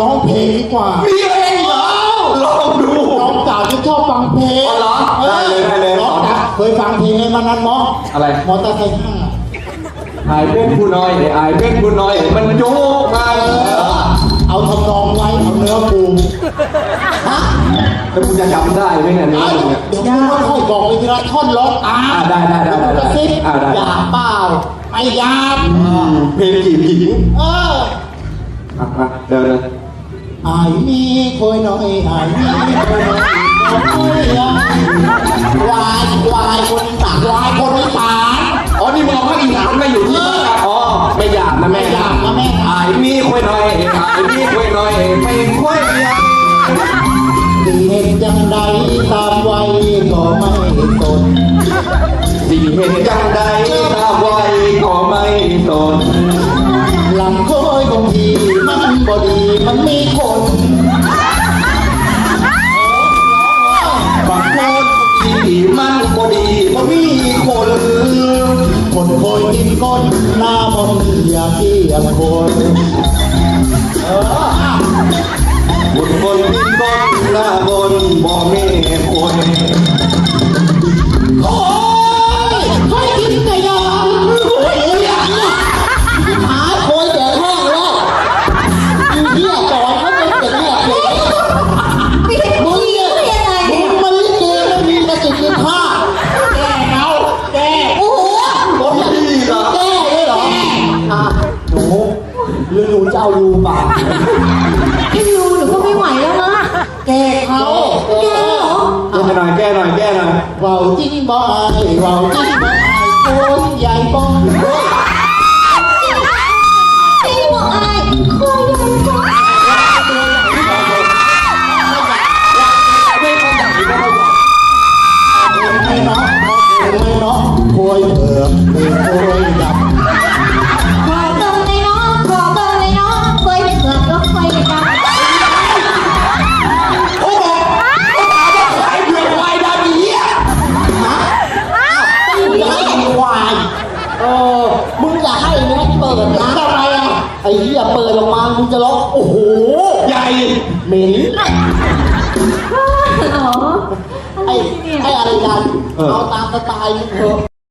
ร้องเพลงดีกว่า มีเองเหรอลองดู น้องจ๋าจะชอบฟังเพลงอ๋อเหรอได้เลยได้เลยน้องจ๋าเคยฟังเพลงไอ้มันนั้นมั้งอะไร มอเตอร์ไซค์ห้าไอ้เป็นผู้น้อยไอ้เป็นผู้น้อยมันโยกมาเอาทำนองไว้เอาเนื้อปูฮะแล้วมึงจะจำได้ไหมเนี่ยเนื้อเดี๋ยวมึงเนี่ยเดี๋ยวกูค่อยๆบอกไปทีละท่อนร้องตามอ่าได้ได้ได้ได้กระซิบอ่าได้อย่าเปล่าไม่ยามเพลงจีบหญิงเออ อะมาเดินเลยอายมีคอยหน่อยอายมีคอยหน่อยคอยหวายวายคนอีสานวายคนอีสานอ๋อนี่มึงภาคอีสานมาอยู่ที่บ้านอ๋อไม่อยากนะแม่ไม่อยากนะแม่ไอ้มีคุยหน่อยไอ้มีคุยหน่อยไม่คุยยังดีเห็นจังใดตามไว้ก็ไม่สนสิเห็นจังใด มันมีคนบางคนที่มันก็ดีก็มีคนคนคอยกินก้นหน้ามนอย่าเกี่ยงคนคนคนกินก้นหน้าบนบ่มีคน จะเอารูปากพี่ยูหนูก็ไม่ไหวแล้วนะแกเขาแกเหรอแก้หน่อยแก้หน่อยแก้หน่อยเบาจริงบ่อายเบาจริงบ่อายโอ้ยใหญ่บ่พี่บอกอายคอยดูก่อนไม่เนาะไม่เนาะควยเผือกเป็นควยดับ เปิดนะทำไมอะไอ้เหี้ยเปิดออกมามึงจะร้องโอ้โหใหญ่เหม็นอ๋อ ไอ้ไอ้อะไรกันเอาตามสไตล์มึงเถอะ